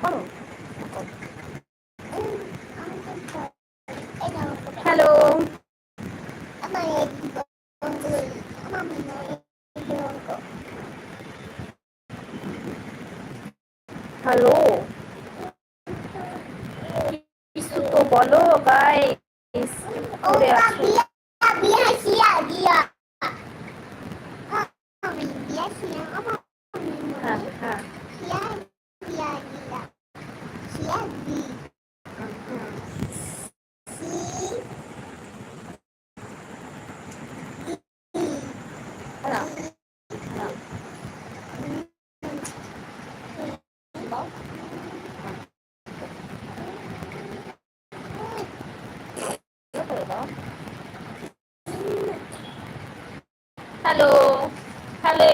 Hello hello কিছু তো বলো গাইস করে আছো হ্যাঁ হ্যাঁ হ্যাঁ হ্যাঁ হ্যালো। হ্যালো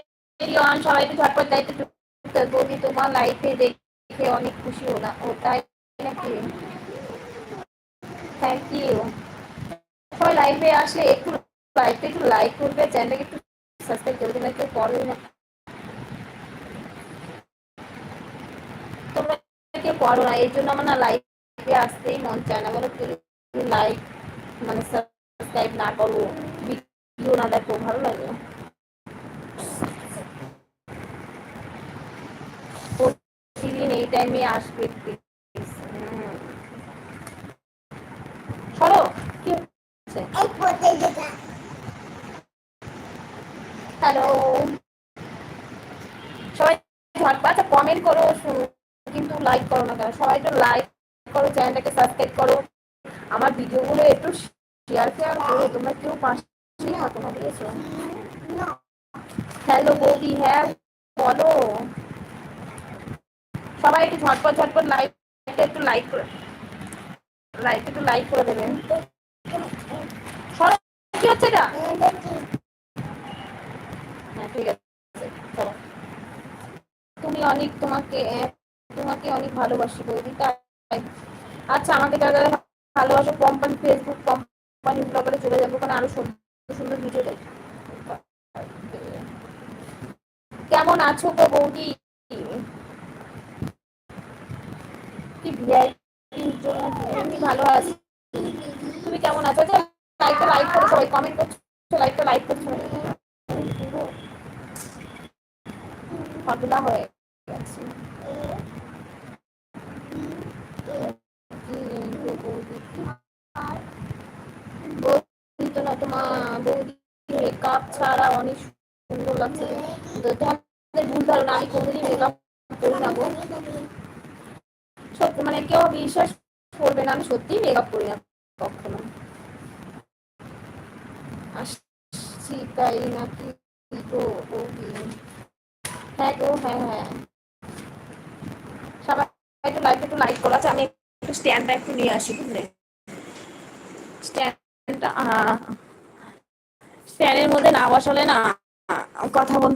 এভরিওয়ান সবাইকে ঝটপট দায়িত্ব বৌদি তোমার লাইফে দেখে অনেক খুশি হলাম। ও, তাই নাকি? থ্যাংক ইউ সবাই লাইভে আসলে একটু লাইভে একটু লাইক করবে চ্যানেলটাকে একটু সাবস্ক্রাইব করবে না কেউ করবে না। তোমরা কেউ করো না, এর জন্য আমার না লাইভে আসতেই মন চায় না। বলো লাইক মানে সাবস্ক্রাইব না করো। ভিডিও না দেখো, ভালো লাগে। প্রতিদিন এই টাইমে আসবে। সরো কি হ্যালো সবাই আচ্ছা কমেন্ট করো কিন্তু লাইক করো না কেন? সবাই একটু লাইক করো চ্যানেলটাকে সাবস্ক্রাইব করো। আমার ভিডিওগুলো একটু শেয়ার শেয়ার করো, তোমরা কেউ পাশে না দিয়েছ হ্যালো বৌদি হ্যাঁ বলো। সবাই একটু ঝটপট ঝটপট লাইক একটু লাইক করে লাইক একটু লাইক করে দেবেন। কি হচ্ছে এটা হ্যাঁ ঠিক আছে। তুমি অনেক তোমাকে তোমাকে অনেক ভালোবাসি বৌদি, তাই। আচ্ছা আমাকে যারা যারা ভালোবাসো কোম্পানি ফেসবুক কোম্পানি ব্লগারে চলে যাব কারণ আরও সুন্দর সুন্দর ভিডিও দেখ। কেমন আছো গো বৌদি? কি ভিআইপির জন্য আমি ভালো আছি। তুমি কেমন আছো? যে লাইকটা লাইক করো সবাই কমেন্ট করছ লাইকটা লাইক করছ। পাতলা হয়ে গেছে বৌদি তো না তোমার বৌদি মেকআপ ছাড়া অনেক সুন্দর লাগছে তো তোমাদের ভুল ধারণা আমি কোনোদিনই মেকআপ করি না গো সত্যি মানে কেউ বিশ্বাস করবে না আমি সত্যি মেকআপ করি না কখনো আসছি তাই নাকি গো বৌদি হ্যাঁ গো হ্যাঁ হ্যাঁ সবাই একটু লাইক একটু লাইক করা আছে আমি একটু স্ট্যান্ডটা একটু নিয়ে আসি বুঝলে স্ট্যান্ডটা স্ট্যান্ডের মধ্যে না বসালে না কথা বলতে অসুবিধা হয় কত যে সাগর নদী পেরিয়ে আমি আও, ইস, আমার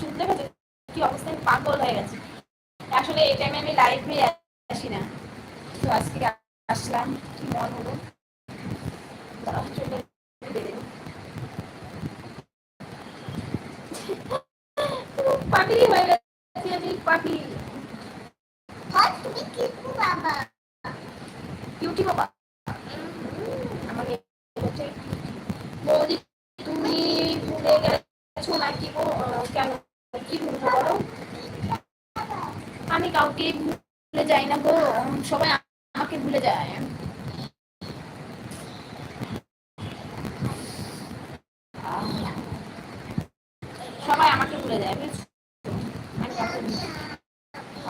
চুল দেখেছ? কি অবস্থা আমি পাগল হয়ে গেছে আসলে এই টাইমে আমি লাইভে আসি না তো আজকে আসলাম, কি মন হলো দাঁড়াও, চুলটা একটু বেঁধে নিই। পাগলি হয়ে গেছি আমি পাগলি বাবা? আমাকে বৌদি, তুমি ভুলে গেছো নাকি কেন? কি আমি কাউকে ভুলে যাই না গো। সবাই আমাকে ভুলে যায়। সবাই আমাকে ভুলে যায়, বুঝছ আমি কাউকে ভুলি না।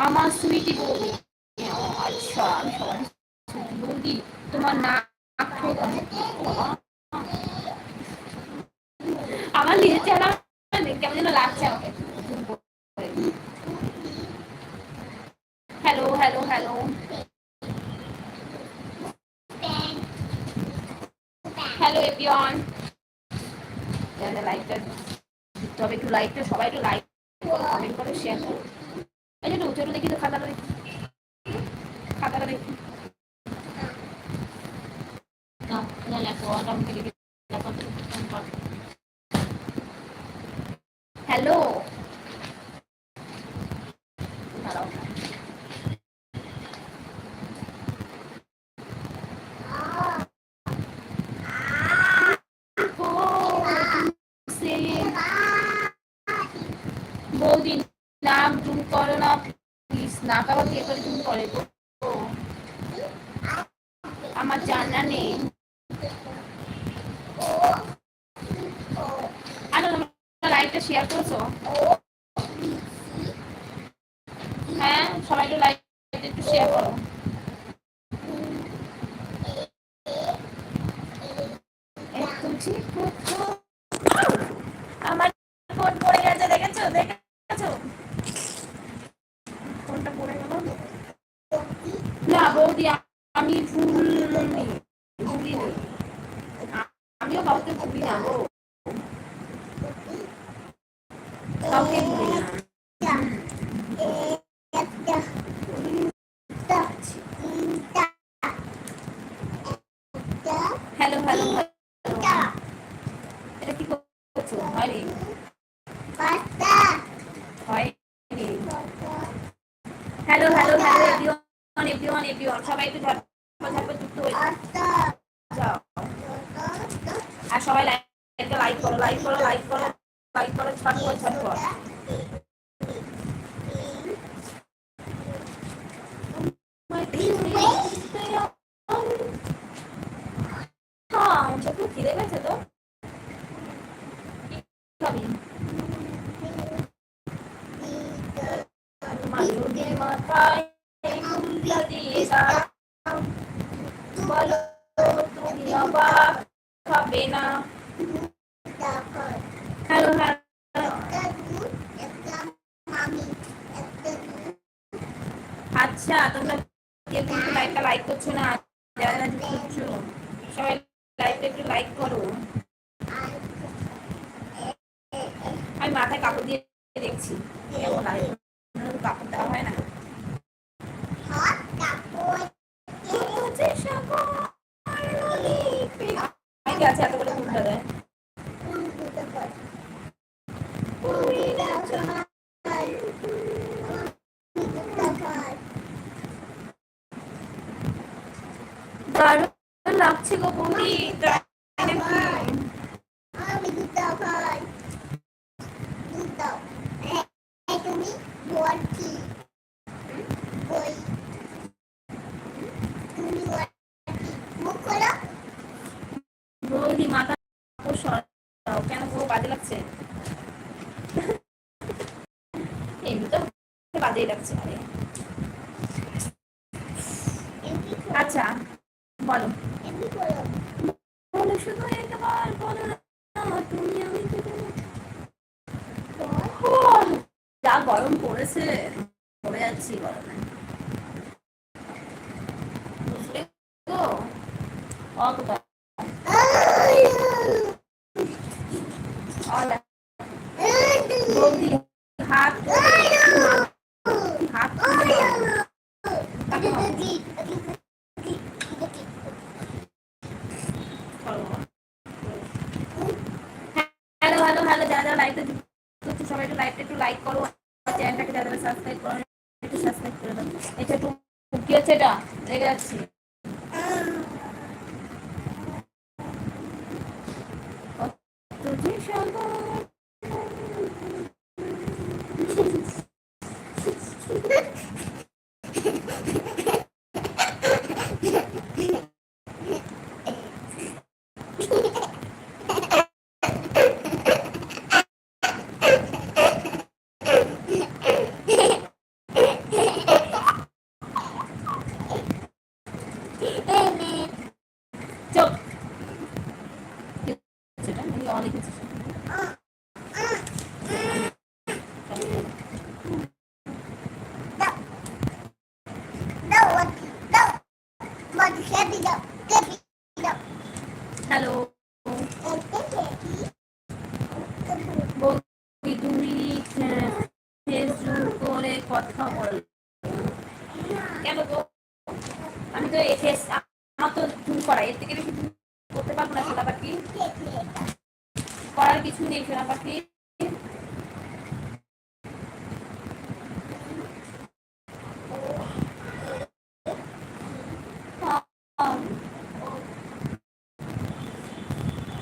আমার সুইটি বৌদি ও, আচ্ছা আমি সবাই sweetie বৌদি তোমার নাক খুব আমার নিজের চেহারা কেমন যেন লাগছে আমাকে hello hello hello hello everyone লাইকটা তবে একটু লাইকটা সবাই একটু লাইক কমেন্ট করে শেয়ার করো এই যে উঠে দেখি তো খাতা মোটামুটি হ্যালো দাঁড়াও বৌদি নাম তুমি করো না প্লিজ না আবার কে করে তুমি করে গো আমার জানা নেই আরে লাইভটা শেয়ার করেছ হ্যাঁ সবাই একটু লাইভ একটু শেয়ার করো একদম ঠিক আমার ফোন পড়ে গেছে দেখেছ দেখেছ ফোনটা পড়ে গেল না বৌদি আমি ফুল ভুলি আমিও কাউকে ভুলি না গো। কাউকে ভুলি হ্যালো হ্যালো এটা কি করছ হয়নি হয়নি hello hello hello everyone everyone everyone সবাই একটু ঝটপট ঝটপট যুক্ত হয়ে যাও আর সবাই লাইকটা লাইক করো লাইক করো লাইক করো লাইক করো ঝটপট ঝটপট হ্যাঁ চোখে খিদে গেছে তো কি খাবি মালুকে মাথায় ফুলটা দিয়ে দাও। বলো তুমি অবাক হবে না হ্যালো হ্যালো আচ্ছা তোমরা কেউ কিন্তু লাইকটা লাইক করছ না যারা যারা যুক্ত হচ্ছো সবাই লাইকটা একটু লাইক করো আমি মাথায় কাপড় দিয়ে দেখছি কেমন লাগে কাপড় দেওয়া হয় না অনেকে আছে এত করে ফুলটা দেয় দারুণ লাগছে গো বৌদি? বৌদি মাথা কেন পুরো বাজে লাগছে? এমনি তো বাজেই লাগছে আচ্ছা বলো বলো শুধু একবার বলো না তুমি আমি যা গরম পড়েছে পড়ে যাচ্ছি গরমে বুঝলে তো অতটা অলা বৌদি হাত হাত হ্যালো হ্যালো হ্যালো যারা লাইভে যুক্ত সবাই একটু লাইভটা একটু লাইক করো চ্যানেলটাকে যারা সাবস্ক্রাইব করো। একটু সাবস্ক্রাইব করে দাও এটা একটু কি হচ্ছে এটা রেগে যাচ্ছি। হচ্ছে এটা? অনেক হ্যালো বৌদি তুমি ফেসবুক করে কথা বল কেন গো আমি তো ফেস আমার তো জুম করা এর থেকে বেশি জুম করতে পারব না সোনা পাখি করার কিছু নেই সোনা পাখি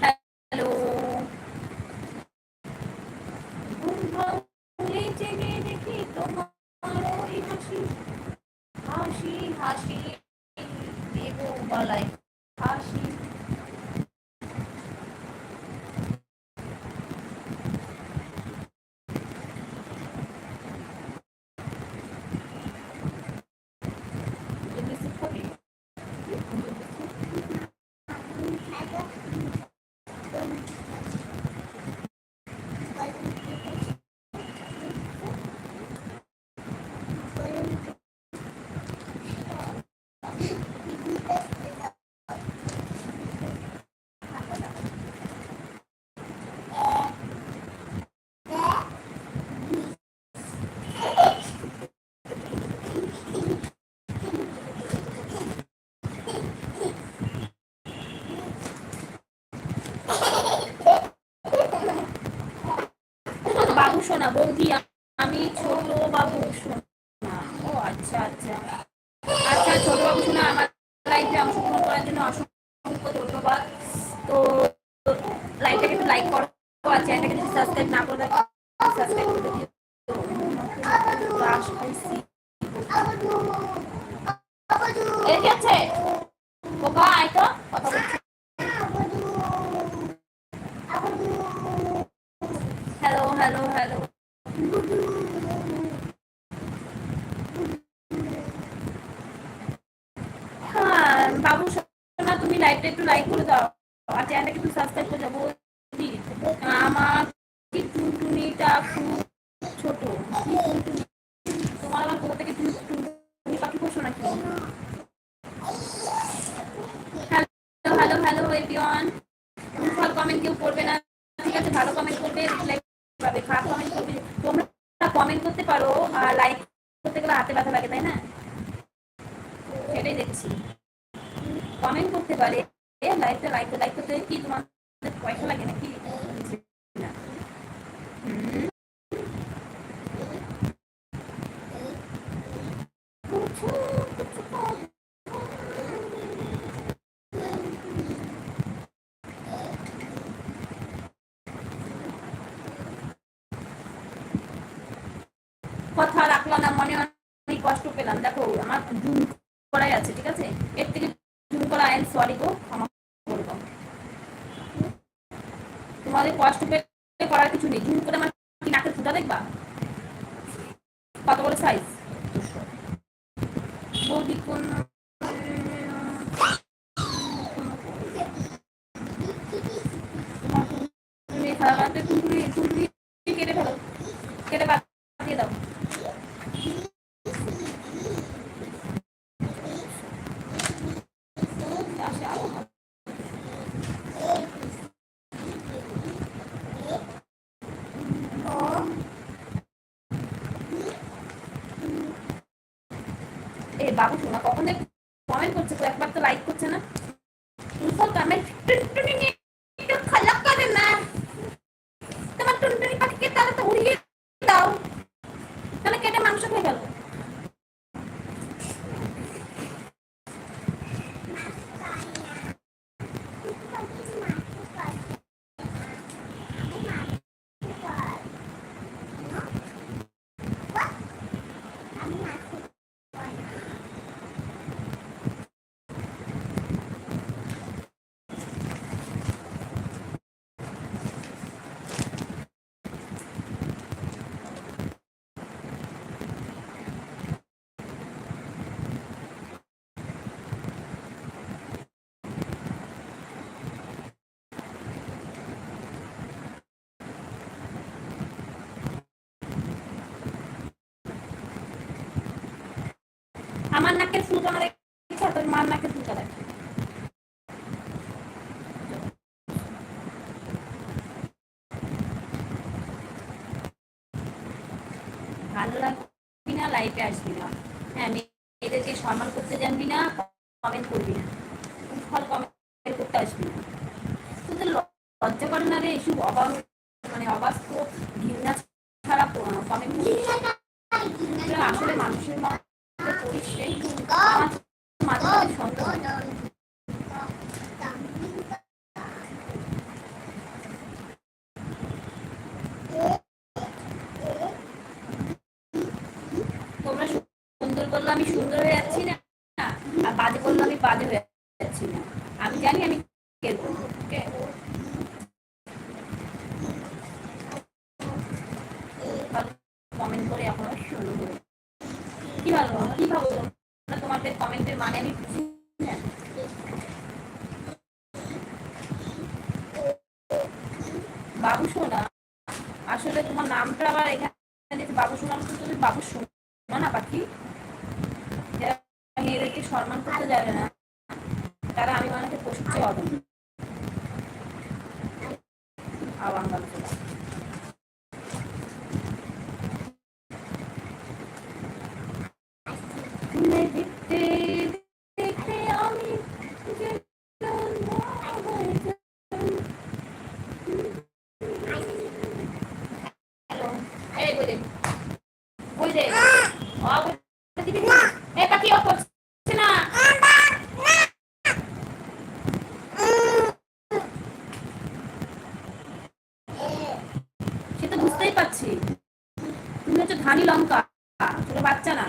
হ্যালো জেগে দেখি তোমার হাসি। হাসি হাসি দেবো গলায় হাসি সোনা বৌদি আমি ছোট বাবু সোনা ও আচ্ছা আচ্ছা আচ্ছা ছোট বাবু সোনা আমার লাইফে অংশগ্রহণ করার জন্য অসংখ্য ধন্যবাদ তো লাইভটাকে একটু লাইক করো আর চ্যানেলটাকে যদি সাবস্ক্রাইব না করে সাবস্ক্রাইব করে দিও রাস খাইছি। এই কি আছে বোকা আয় তো কথা বলছি হ্যালো হ্যালো হ্যালো হ্যাঁ বাবু সোনা তুমি লাইভটা একটু লাইক করে দাও আর চ্যানেলটাকে একটু সাবস্ক্রাইব করে দাও বৌদি আমার কি টুনটুনিটা কমেন্ট ভালো কমেন্ট করবে তোমরা কমেন্ট করতে পারো আর লাইক করতে গেলে হাতে ব্যথা লাগে তাই না সেটাই দেখছি কমেন্ট করতে পারে লাইকটা লাইক লাইক করতে কি তোমার পয়সা লাগে নাকি না। হুম। কথা রাখলাম না মনে অনেক কষ্ট পেলাম দেখো আমার জুম করাই আছে ঠিক আছে? এর থেকে করা আই সরি গো, ক্ষমা করে তোমাদের কষ্ট পেলে করার কিছু নেই। জুম করে আমার কি নাকের ফুটা দেখবা? কত বড় সাইজ বৌদি কোন உரிய আমার নাকের ফুলকানা দেখছে 今の今こそ ধানি লঙ্কা ছোট বাচ্চা না।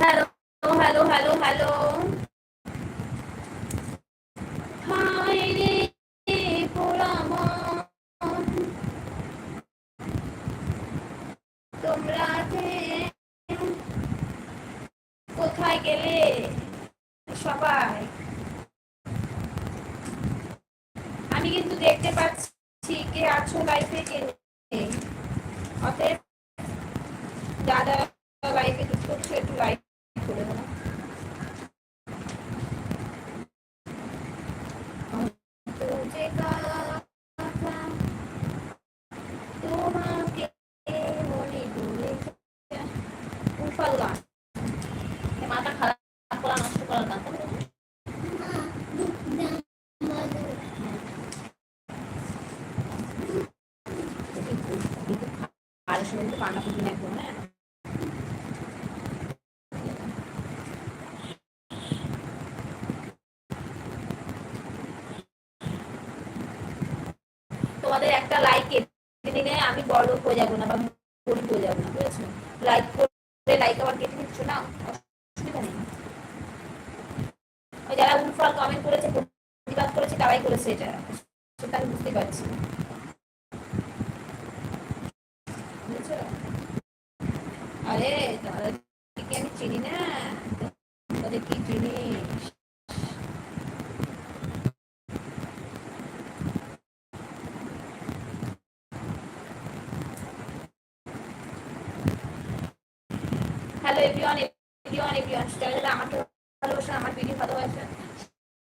嗨喽，嗨喽，嗨喽，嗨喽。অসুবিধা বাঁধাকপি নেব। হ্যাঁ তোমাদের একটা লাইক কেটে নিলে আমি বড় হয়ে যাব না বা গরিব হয়ে যাব না, বুঝেছ? লাইক করে লাইক আবার কেটে নিচ্ছ না? এভরিওয়ান অনেক এভরিওয়ান সবাই আমাকে ভালোবাসা আমার ভিডিও ভালোবাসা।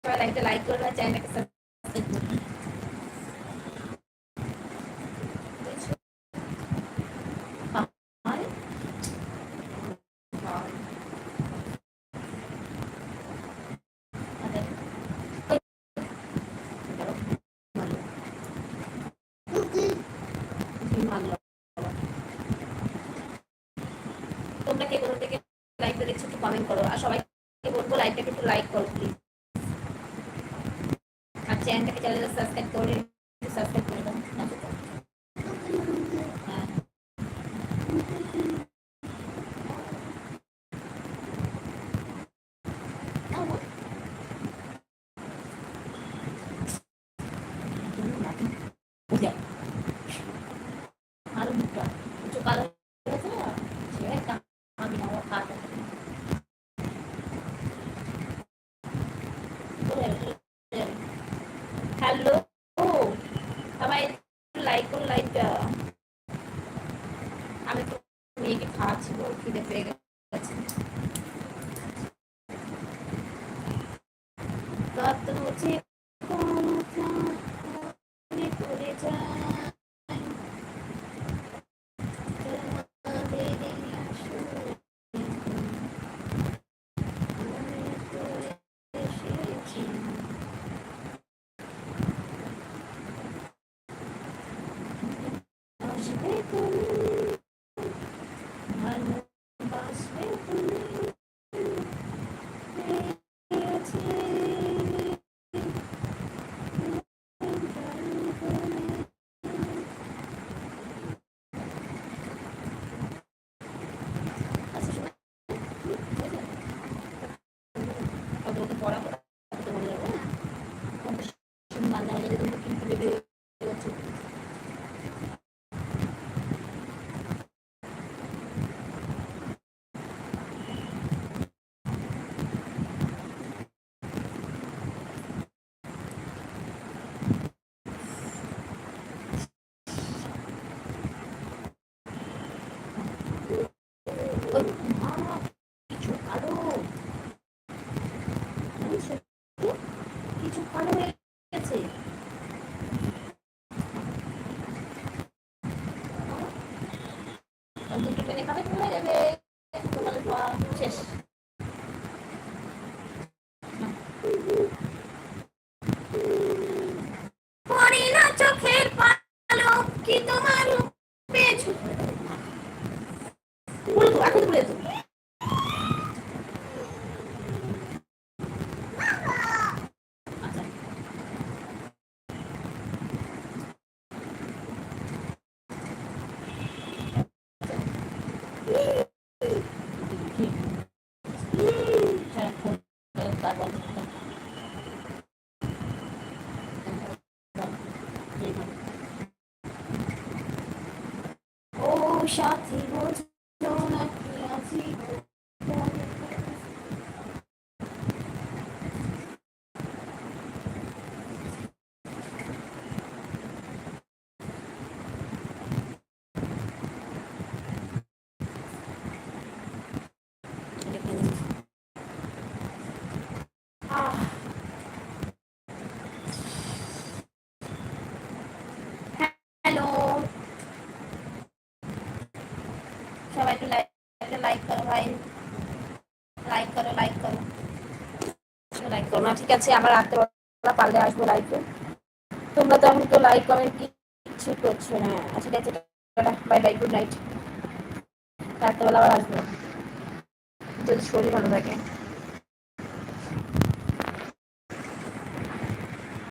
সবাই লাইকটা লাইক করবেন চ্যানেলটাকে shot না, ঠিক আছে, আমার রাত্রেবেলা পারলে আসব লাইফে তোমরা তো এখন তো লাইক কমেন্ট কিছু করছ না। আচ্ছা ঠিক আছে বাই বাই গুড নাইট রাত্রেবেলা আবার আসব। যদি শরীর ভালো থাকে।